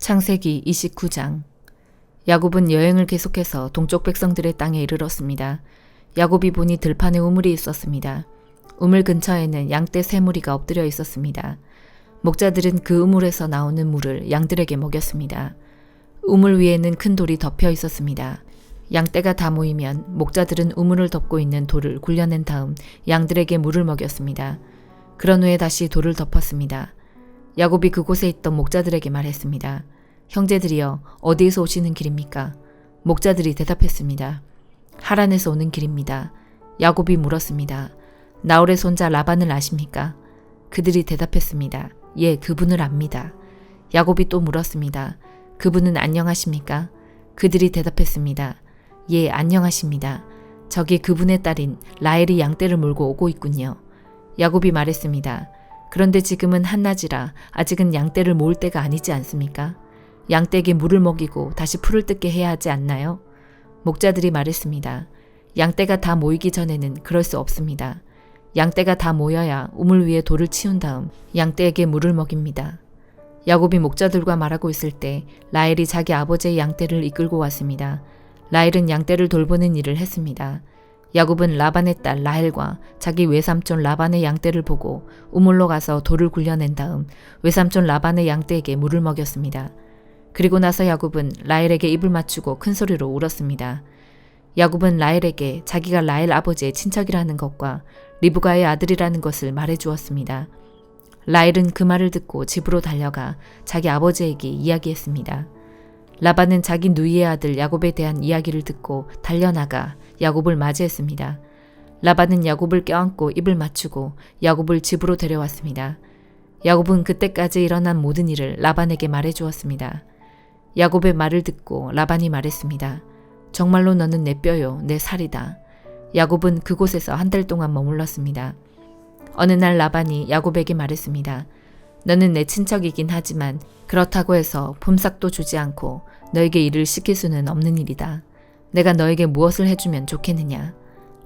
창세기 29장 야곱은 여행을 계속해서 동쪽 백성들의 땅에 이르렀습니다. 야곱이 보니 들판에 우물이 있었습니다. 우물 근처에는 양떼 세 무리가 엎드려 있었습니다. 목자들은 그 우물에서 나오는 물을 양들에게 먹였습니다. 우물 위에는 큰 돌이 덮여 있었습니다. 양떼가 다 모이면 목자들은 우물을 덮고 있는 돌을 굴려낸 다음 양들에게 물을 먹였습니다. 그런 후에 다시 돌을 덮었습니다. 야곱이 그곳에 있던 목자들에게 말했습니다. 형제들이여 어디에서 오시는 길입니까? 목자들이 대답했습니다. 하란에서 오는 길입니다. 야곱이 물었습니다. 나홀의 손자 라반을 아십니까? 그들이 대답했습니다. 예, 그분을 압니다. 야곱이 또 물었습니다. 그분은 안녕하십니까? 그들이 대답했습니다. 예, 안녕하십니다. 저기 그분의 딸인 라헬이 양떼를 몰고 오고 있군요. 야곱이 말했습니다. 그런데 지금은 한낮이라 아직은 양떼를 모을 때가 아니지 않습니까? 양떼에게 물을 먹이고 다시 풀을 뜯게 해야 하지 않나요? 목자들이 말했습니다. 양떼가 다 모이기 전에는 그럴 수 없습니다. 양떼가 다 모여야 우물 위에 돌을 치운 다음 양떼에게 물을 먹입니다. 야곱이 목자들과 말하고 있을 때 라헬이 자기 아버지의 양떼를 이끌고 왔습니다. 라헬은 양떼를 돌보는 일을 했습니다. 야곱은 라반의 딸 라헬과 자기 외삼촌 라반의 양떼를 보고 우물로 가서 돌을 굴려낸 다음 외삼촌 라반의 양떼에게 물을 먹였습니다. 그리고 나서 야곱은 라헬에게 입을 맞추고 큰 소리로 울었습니다. 야곱은 라헬에게 자기가 라헬 아버지의 친척이라는 것과 리브가의 아들이라는 것을 말해 주었습니다. 라헬은 그 말을 듣고 집으로 달려가 자기 아버지에게 이야기했습니다. 라반은 자기 누이의 아들 야곱에 대한 이야기를 듣고 달려나가 야곱을 맞이했습니다. 라반은 야곱을 껴안고 입을 맞추고 야곱을 집으로 데려왔습니다. 야곱은 그때까지 일어난 모든 일을 라반에게 말해 주었습니다. 야곱의 말을 듣고 라반이 말했습니다. 정말로 너는 내 뼈요, 내 살이다. 야곱은 그곳에서 한 달 동안 머물렀습니다. 어느 날 라반이 야곱에게 말했습니다. 너는 내 친척이긴 하지만 그렇다고 해서 폼삭도 주지 않고 너에게 일을 시킬 수는 없는 일이다. 내가 너에게 무엇을 해주면 좋겠느냐.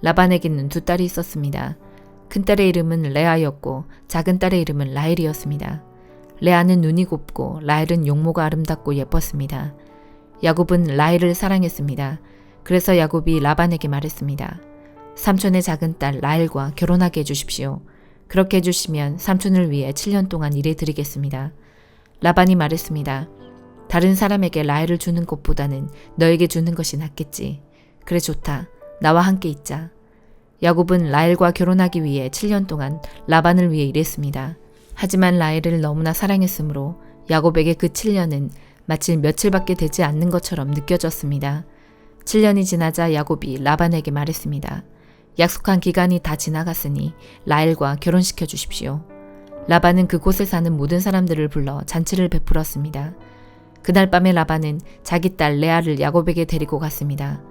라반에게는 두 딸이 있었습니다. 큰 딸의 이름은 레아였고 작은 딸의 이름은 라헬이었습니다. 레아는 눈이 곱고 라헬은 용모가 아름답고 예뻤습니다. 야곱은 라헬을 사랑했습니다. 그래서 야곱이 라반에게 말했습니다. 삼촌의 작은 딸 라헬과 결혼하게 해주십시오. 그렇게 해주시면 삼촌을 위해 7년 동안 일해 드리겠습니다. 라반이 말했습니다. 다른 사람에게 라헬을 주는 것보다는 너에게 주는 것이 낫겠지. 그래 좋다. 나와 함께 있자. 야곱은 라헬과 결혼하기 위해 7년 동안 라반을 위해 일했습니다. 하지만 라헬을 너무나 사랑했으므로 야곱에게 그 7년은 마치 며칠밖에 되지 않는 것처럼 느껴졌습니다. 7년이 지나자 야곱이 라반에게 말했습니다. 약속한 기간이 다 지나갔으니 라헬과 결혼시켜 주십시오. 라반은 그곳에 사는 모든 사람들을 불러 잔치를 베풀었습니다. 그날 밤에 라반은 자기 딸 레아를 야곱에게 데리고 갔습니다.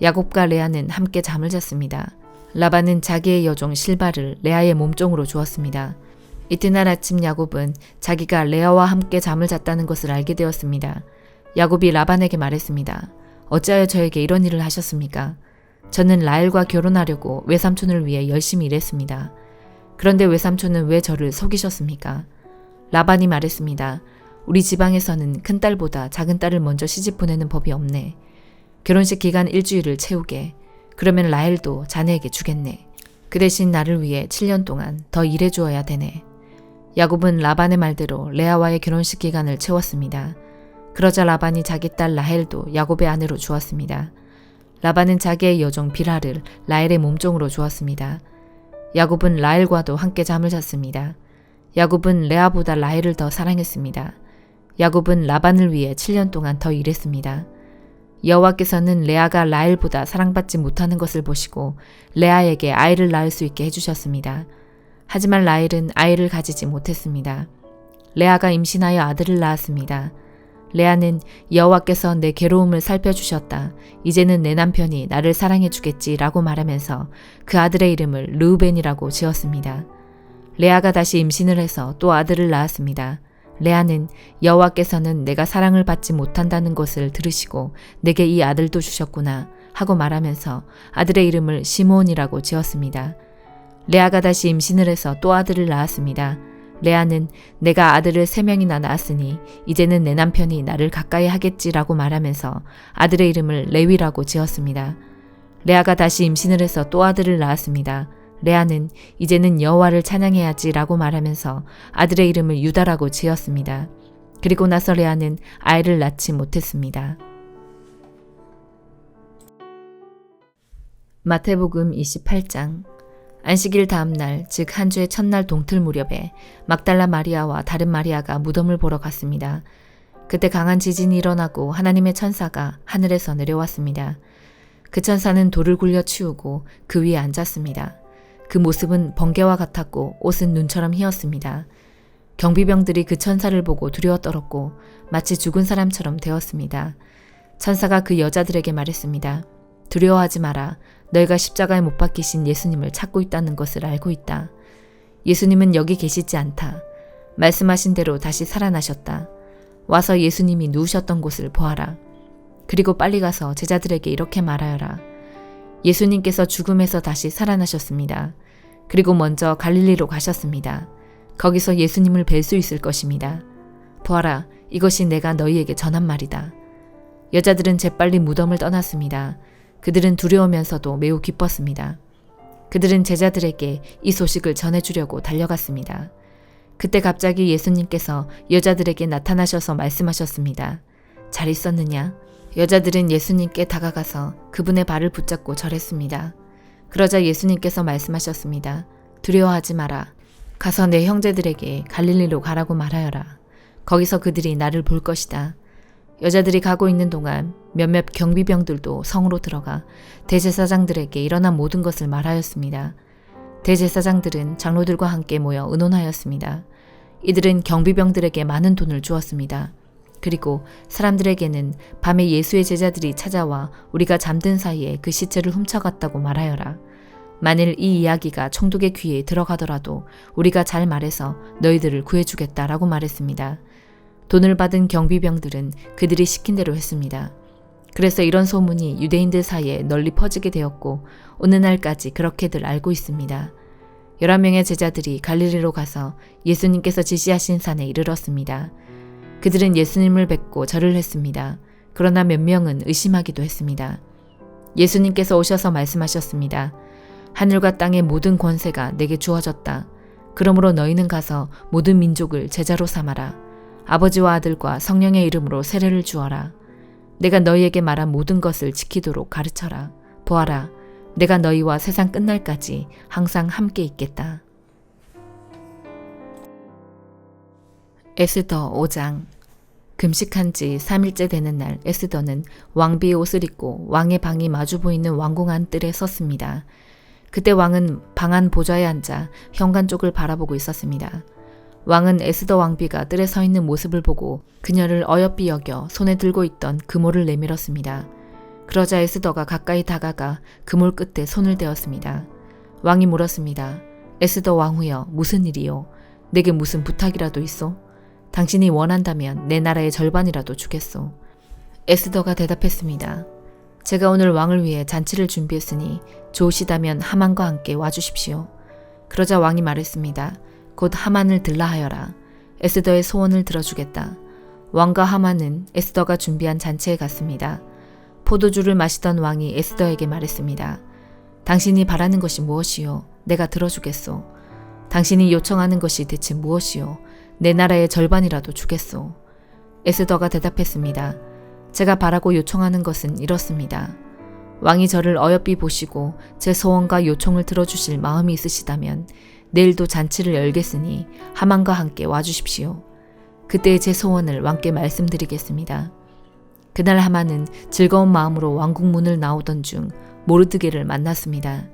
야곱과 레아는 함께 잠을 잤습니다. 라반은 자기의 여종 실바를 레아의 몸종으로 주었습니다. 이튿날 아침 야곱은 자기가 레아와 함께 잠을 잤다는 것을 알게 되었습니다. 야곱이 라반에게 말했습니다. 어찌하여 저에게 이런 일을 하셨습니까? 저는 라헬과 결혼하려고 외삼촌을 위해 열심히 일했습니다. 그런데 외삼촌은 왜 저를 속이셨습니까? 라반이 말했습니다. 우리 지방에서는 큰 딸보다 작은 딸을 먼저 시집 보내는 법이 없네. 결혼식 기간 일주일을 채우게. 그러면 라헬도 자네에게 주겠네. 그 대신 나를 위해 7년 동안 더 일해 주어야 되네. 야곱은 라반의 말대로 레아와의 결혼식 기간을 채웠습니다. 그러자 라반이 자기 딸 라헬도 야곱의 아내로 주었습니다. 라반은 자기의 여종 비라를 라헬의 몸종으로 주었습니다. 야곱은 라헬과도 함께 잠을 잤습니다. 야곱은 레아보다 라헬을 더 사랑했습니다. 야곱은 라반을 위해 7년 동안 더 일했습니다. 여호와께서는 레아가 라헬보다 사랑받지 못하는 것을 보시고 레아에게 아이를 낳을 수 있게 해주셨습니다. 하지만 라헬은 아이를 가지지 못했습니다. 레아가 임신하여 아들을 낳았습니다. 레아는 여호와께서 내 괴로움을 살펴주셨다. 이제는 내 남편이 나를 사랑해 주겠지라고 말하면서 그 아들의 이름을 르우벤이라고 지었습니다. 레아가 다시 임신을 해서 또 아들을 낳았습니다. 레아는 여호와께서는 내가 사랑을 받지 못한다는 것을 들으시고 내게 이 아들도 주셨구나 하고 말하면서 아들의 이름을 시몬이라고 지었습니다. 레아가 다시 임신을 해서 또 아들을 낳았습니다. 레아는 내가 아들을 세 명이나 낳았으니 이제는 내 남편이 나를 가까이 하겠지라고 말하면서 아들의 이름을 레위라고 지었습니다. 레아가 다시 임신을 해서 또 아들을 낳았습니다. 레아는 이제는 여호와를 찬양해야지라고 말하면서 아들의 이름을 유다라고 지었습니다. 그리고 나서 레아는 아이를 낳지 못했습니다. 마태복음 28장 안식일 다음 날, 즉 한 주의 첫날 동틀 무렵에 막달라 마리아와 다른 마리아가 무덤을 보러 갔습니다. 그때 강한 지진이 일어나고 하나님의 천사가 하늘에서 내려왔습니다. 그 천사는 돌을 굴려 치우고 그 위에 앉았습니다. 그 모습은 번개와 같았고 옷은 눈처럼 희었습니다. 경비병들이 그 천사를 보고 두려워 떨었고 마치 죽은 사람처럼 되었습니다. 천사가 그 여자들에게 말했습니다. 두려워하지 마라. 너희가 십자가에 못 박히신 예수님을 찾고 있다는 것을 알고 있다. 예수님은 여기 계시지 않다. 말씀하신 대로 다시 살아나셨다. 와서 예수님이 누우셨던 곳을 보아라. 그리고 빨리 가서 제자들에게 이렇게 말하여라. 예수님께서 죽음에서 다시 살아나셨습니다. 그리고 먼저 갈릴리로 가셨습니다. 거기서 예수님을 뵐 수 있을 것입니다. 보아라, 이것이 내가 너희에게 전한 말이다. 여자들은 재빨리 무덤을 떠났습니다. 그들은 두려우면서도 매우 기뻤습니다. 그들은 제자들에게 이 소식을 전해주려고 달려갔습니다. 그때 갑자기 예수님께서 여자들에게 나타나셔서 말씀하셨습니다. 잘 있었느냐? 여자들은 예수님께 다가가서 그분의 발을 붙잡고 절했습니다. 그러자 예수님께서 말씀하셨습니다. 두려워하지 마라. 가서 내 형제들에게 갈릴리로 가라고 말하여라. 거기서 그들이 나를 볼 것이다. 여자들이 가고 있는 동안 몇몇 경비병들도 성으로 들어가 대제사장들에게 일어난 모든 것을 말하였습니다. 대제사장들은 장로들과 함께 모여 의논하였습니다. 이들은 경비병들에게 많은 돈을 주었습니다. 그리고 사람들에게는 밤에 예수의 제자들이 찾아와 우리가 잠든 사이에 그 시체를 훔쳐갔다고 말하여라. 만일 이 이야기가 총독의 귀에 들어가더라도 우리가 잘 말해서 너희들을 구해주겠다라고 말했습니다. 돈을 받은 경비병들은 그들이 시킨 대로 했습니다. 그래서 이런 소문이 유대인들 사이에 널리 퍼지게 되었고 오는 날까지 그렇게들 알고 있습니다. 11명의 제자들이 갈릴리로 가서 예수님께서 지시하신 산에 이르렀습니다. 그들은 예수님을 뵙고 절을 했습니다. 그러나 몇 명은 의심하기도 했습니다. 예수님께서 오셔서 말씀하셨습니다. 하늘과 땅의 모든 권세가 내게 주어졌다. 그러므로 너희는 가서 모든 민족을 제자로 삼아라. 아버지와 아들과 성령의 이름으로 세례를 주어라. 내가 너희에게 말한 모든 것을 지키도록 가르쳐라. 보아라. 내가 너희와 세상 끝날까지 항상 함께 있겠다. 에스더 5장 금식한 지 3일째 되는 날 에스더는 왕비의 옷을 입고 왕의 방이 마주 보이는 왕궁 안 뜰에 섰습니다. 그때 왕은 방 안 보좌에 앉아 현관 쪽을 바라보고 있었습니다. 왕은 에스더 왕비가 뜰에 서 있는 모습을 보고 그녀를 어여삐 여겨 손에 들고 있던 그모를 내밀었습니다. 그러자 에스더가 가까이 다가가 그몰 끝에 손을 대었습니다. 왕이 물었습니다. 에스더 왕후여 무슨 일이요? 내게 무슨 부탁이라도 있어? 당신이 원한다면 내 나라의 절반이라도 주겠소. 에스더가 대답했습니다. 제가 오늘 왕을 위해 잔치를 준비했으니 좋으시다면 하만과 함께 와주십시오. 그러자 왕이 말했습니다. 곧 하만을 들라하여라. 에스더의 소원을 들어주겠다. 왕과 하만은 에스더가 준비한 잔치에 갔습니다. 포도주를 마시던 왕이 에스더에게 말했습니다. 당신이 바라는 것이 무엇이요? 내가 들어주겠소. 당신이 요청하는 것이 대체 무엇이요? 내 나라의 절반이라도 주겠소. 에스더가 대답했습니다. 제가 바라고 요청하는 것은 이렇습니다. 왕이 저를 어여삐 보시고 제 소원과 요청을 들어주실 마음이 있으시다면 내일도 잔치를 열겠으니 하만과 함께 와주십시오. 그때 제 소원을 왕께 말씀드리겠습니다. 그날 하만은 즐거운 마음으로 왕궁 문을 나오던 중 모르드게를 만났습니다.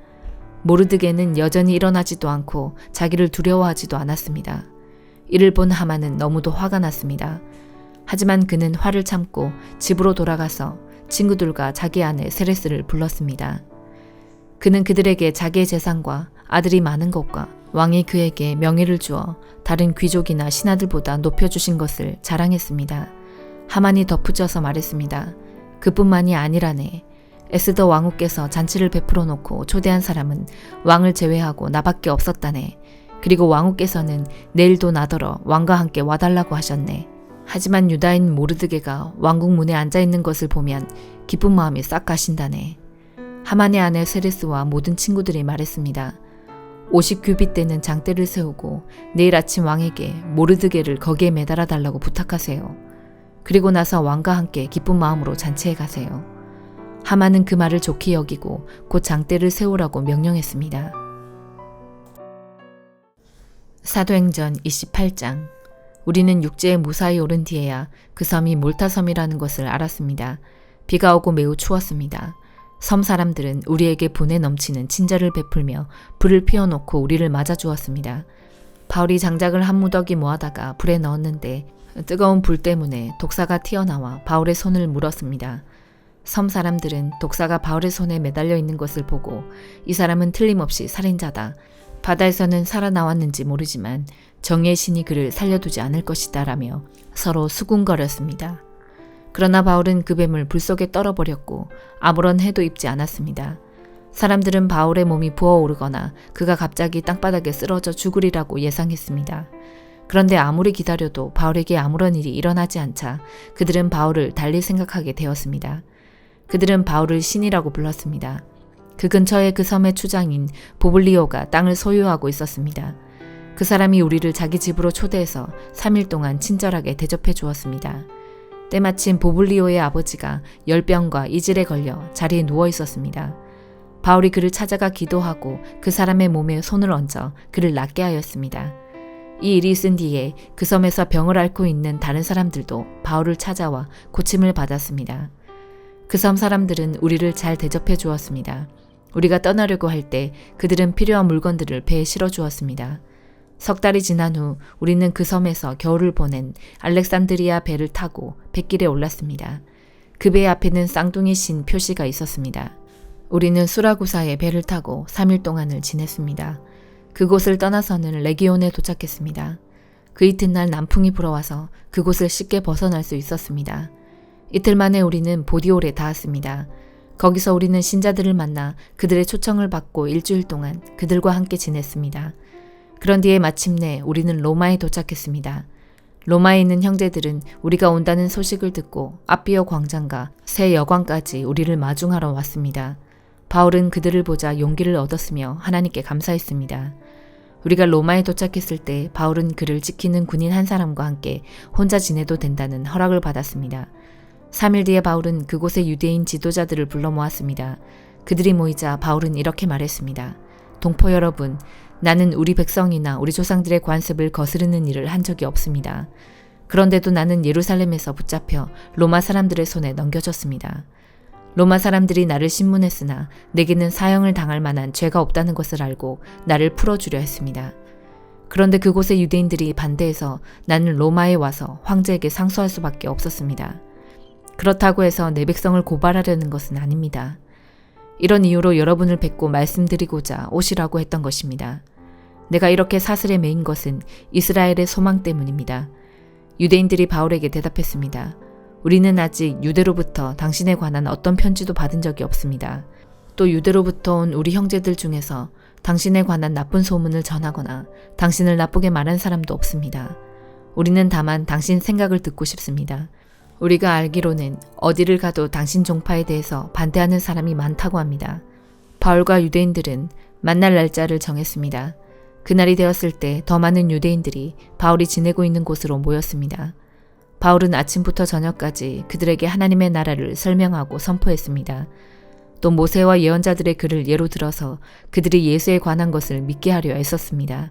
모르드게는 여전히 일어나지도 않고 자기를 두려워하지도 않았습니다. 이를 본 하만은 너무도 화가 났습니다. 하지만 그는 화를 참고 집으로 돌아가서 친구들과 자기 아내 세레스를 불렀습니다. 그는 그들에게 자기의 재산과 아들이 많은 것과 왕이 그에게 명예를 주어 다른 귀족이나 신하들보다 높여주신 것을 자랑했습니다. 하만이 덧붙여서 말했습니다. 그뿐만이 아니라네. 에스더 왕후께서 잔치를 베풀어 놓고 초대한 사람은 왕을 제외하고 나밖에 없었다네. 그리고 왕후께서는 내일도 나더러 왕과 함께 와달라고 하셨네. 하지만 유다인 모르드게가 왕궁 문에 앉아 있는 것을 보면 기쁜 마음이 싹 가신다네. 하만의 아내 세레스와 모든 친구들이 말했습니다. 50규빗 되는 장대를 세우고 내일 아침 왕에게 모르드게를 거기에 매달아 달라고 부탁하세요. 그리고 나서 왕과 함께 기쁜 마음으로 잔치에 가세요. 하만은 그 말을 좋게 여기고 곧 장대를 세우라고 명령했습니다. 사도행전 28장 우리는 육지에 무사히 오른 뒤에야 그 섬이 몰타섬이라는 것을 알았습니다. 비가 오고 매우 추웠습니다. 섬 사람들은 우리에게 분에 넘치는 친절을 베풀며 불을 피워놓고 우리를 맞아주었습니다. 바울이 장작을 한 무더기 모아다가 불에 넣었는데 뜨거운 불 때문에 독사가 튀어나와 바울의 손을 물었습니다. 섬 사람들은 독사가 바울의 손에 매달려 있는 것을 보고 이 사람은 틀림없이 살인자다. 바다에서는 살아나왔는지 모르지만 정의 신이 그를 살려두지 않을 것이다 라며 서로 수군거렸습니다. 그러나 바울은 그 뱀을 불 속에 떨어버렸고 아무런 해도 입지 않았습니다. 사람들은 바울의 몸이 부어오르거나 그가 갑자기 땅바닥에 쓰러져 죽으리라고 예상했습니다. 그런데 아무리 기다려도 바울에게 아무런 일이 일어나지 않자 그들은 바울을 달리 생각하게 되었습니다. 그들은 바울을 신이라고 불렀습니다. 그 근처에 그 섬의 추장인 보블리오가 땅을 소유하고 있었습니다. 그 사람이 우리를 자기 집으로 초대해서 3일 동안 친절하게 대접해 주었습니다. 때마침 보블리오의 아버지가 열병과 이질에 걸려 자리에 누워 있었습니다. 바울이 그를 찾아가 기도하고 그 사람의 몸에 손을 얹어 그를 낫게 하였습니다. 이 일이 있은 뒤에 그 섬에서 병을 앓고 있는 다른 사람들도 바울을 찾아와 고침을 받았습니다. 그 섬 사람들은 우리를 잘 대접해 주었습니다. 우리가 떠나려고 할 때 그들은 필요한 물건들을 배에 실어 주었습니다. 석 달이 지난 후 우리는 그 섬에서 겨울을 보낸 알렉산드리아 배를 타고 뱃길에 올랐습니다. 그 배 앞에는 쌍둥이 신 표시가 있었습니다. 우리는 수라구사에 배를 타고 3일 동안을 지냈습니다. 그곳을 떠나서는 레기온에 도착했습니다. 그 이튿날 남풍이 불어와서 그곳을 쉽게 벗어날 수 있었습니다. 이틀 만에 우리는 보디올에 닿았습니다. 거기서 우리는 신자들을 만나 그들의 초청을 받고 일주일 동안 그들과 함께 지냈습니다. 그런 뒤에 마침내 우리는 로마에 도착했습니다. 로마에 있는 형제들은 우리가 온다는 소식을 듣고 아비오 광장과 새 여관까지 우리를 마중하러 왔습니다. 바울은 그들을 보자 용기를 얻었으며 하나님께 감사했습니다. 우리가 로마에 도착했을 때 바울은 그를 지키는 군인 한 사람과 함께 혼자 지내도 된다는 허락을 받았습니다. 3일 뒤에 바울은 그곳의 유대인 지도자들을 불러 모았습니다. 그들이 모이자 바울은 이렇게 말했습니다. 동포 여러분, 나는 우리 백성이나 우리 조상들의 관습을 거스르는 일을 한 적이 없습니다. 그런데도 나는 예루살렘에서 붙잡혀 로마 사람들의 손에 넘겨졌습니다. 로마 사람들이 나를 신문했으나 내게는 사형을 당할 만한 죄가 없다는 것을 알고 나를 풀어주려 했습니다. 그런데 그곳의 유대인들이 반대해서 나는 로마에 와서 황제에게 상소할 수밖에 없었습니다. 그렇다고 해서 내 백성을 고발하려는 것은 아닙니다. 이런 이유로 여러분을 뵙고 말씀드리고자 오시라고 했던 것입니다. 내가 이렇게 사슬에 매인 것은 이스라엘의 소망 때문입니다. 유대인들이 바울에게 대답했습니다. 우리는 아직 유대로부터 당신에 관한 어떤 편지도 받은 적이 없습니다. 또 유대로부터 온 우리 형제들 중에서 당신에 관한 나쁜 소문을 전하거나 당신을 나쁘게 말한 사람도 없습니다. 우리는 다만 당신 생각을 듣고 싶습니다. 우리가 알기로는 어디를 가도 당신 종파에 대해서 반대하는 사람이 많다고 합니다. 바울과 유대인들은 만날 날짜를 정했습니다. 그날이 되었을 때 더 많은 유대인들이 바울이 지내고 있는 곳으로 모였습니다. 바울은 아침부터 저녁까지 그들에게 하나님의 나라를 설명하고 선포했습니다. 또 모세와 예언자들의 글을 예로 들어서 그들이 예수에 관한 것을 믿게 하려 애썼습니다.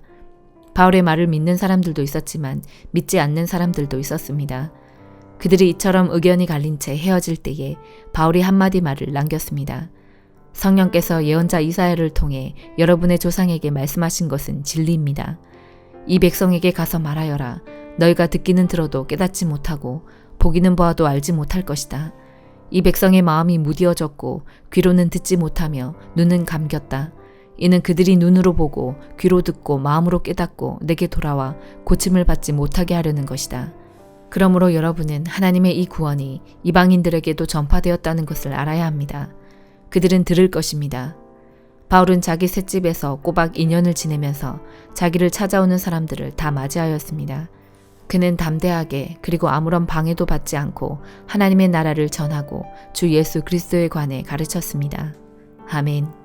바울의 말을 믿는 사람들도 있었지만 믿지 않는 사람들도 있었습니다. 그들이 이처럼 의견이 갈린 채 헤어질 때에 바울이 한마디 말을 남겼습니다. 성령께서 예언자 이사야를 통해 여러분의 조상에게 말씀하신 것은 진리입니다. 이 백성에게 가서 말하여라. 너희가 듣기는 들어도 깨닫지 못하고 보기는 보아도 알지 못할 것이다. 이 백성의 마음이 무디어졌고 귀로는 듣지 못하며 눈은 감겼다. 이는 그들이 눈으로 보고 귀로 듣고 마음으로 깨닫고 내게 돌아와 고침을 받지 못하게 하려는 것이다. 그러므로 여러분은 하나님의 이 구원이 이방인들에게도 전파되었다는 것을 알아야 합니다. 그들은 들을 것입니다. 바울은 자기 셋집에서 꼬박 2년을 지내면서 자기를 찾아오는 사람들을 다 맞이하였습니다. 그는 담대하게 그리고 아무런 방해도 받지 않고 하나님의 나라를 전하고 주 예수 그리스도에 관해 가르쳤습니다. 아멘.